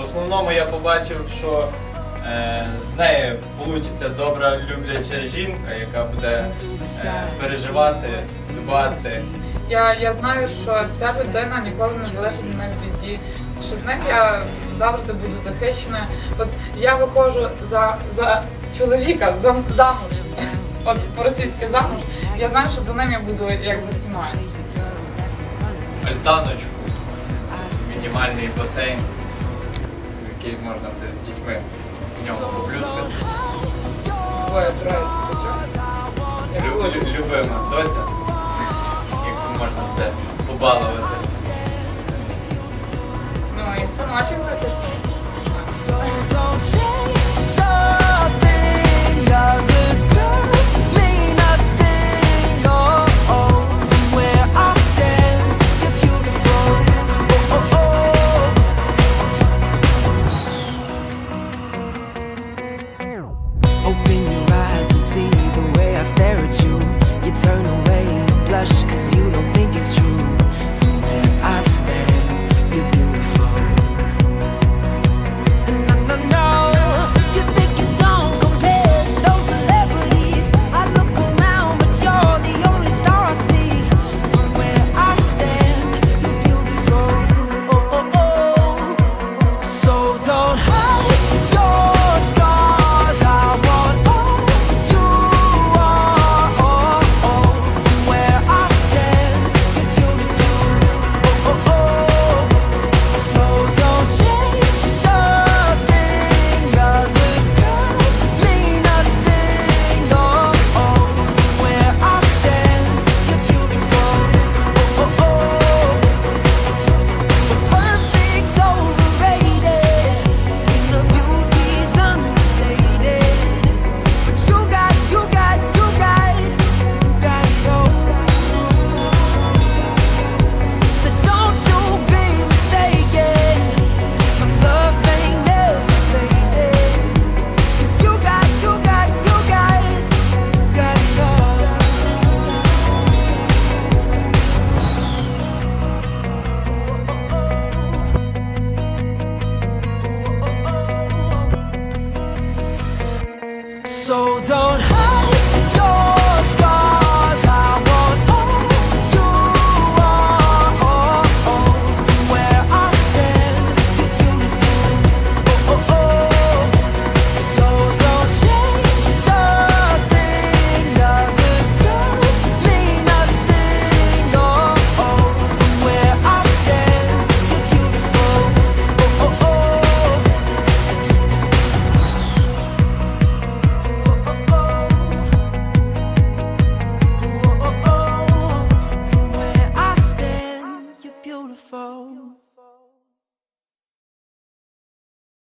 основному я побачив, що е, з нею вийде добра любляча жінка, яка буде е, переживати, дбати. Я, я знаю, що ця людина ніколи не залишить мене в біді, що з ним я завжди буду захищена. От я виходжу за, за чоловіка, за, замуж, от по-російськи замуж, я знаю, що за ним я буду як за стіною. Альтаночку, мінімальний басейн, в який можна буде з дітьми в нього поплюскати. Двоє, троє, ти чого? Як Лю- Любима доця, яку можна буде побалувати. Ну і синочок захисний. 走走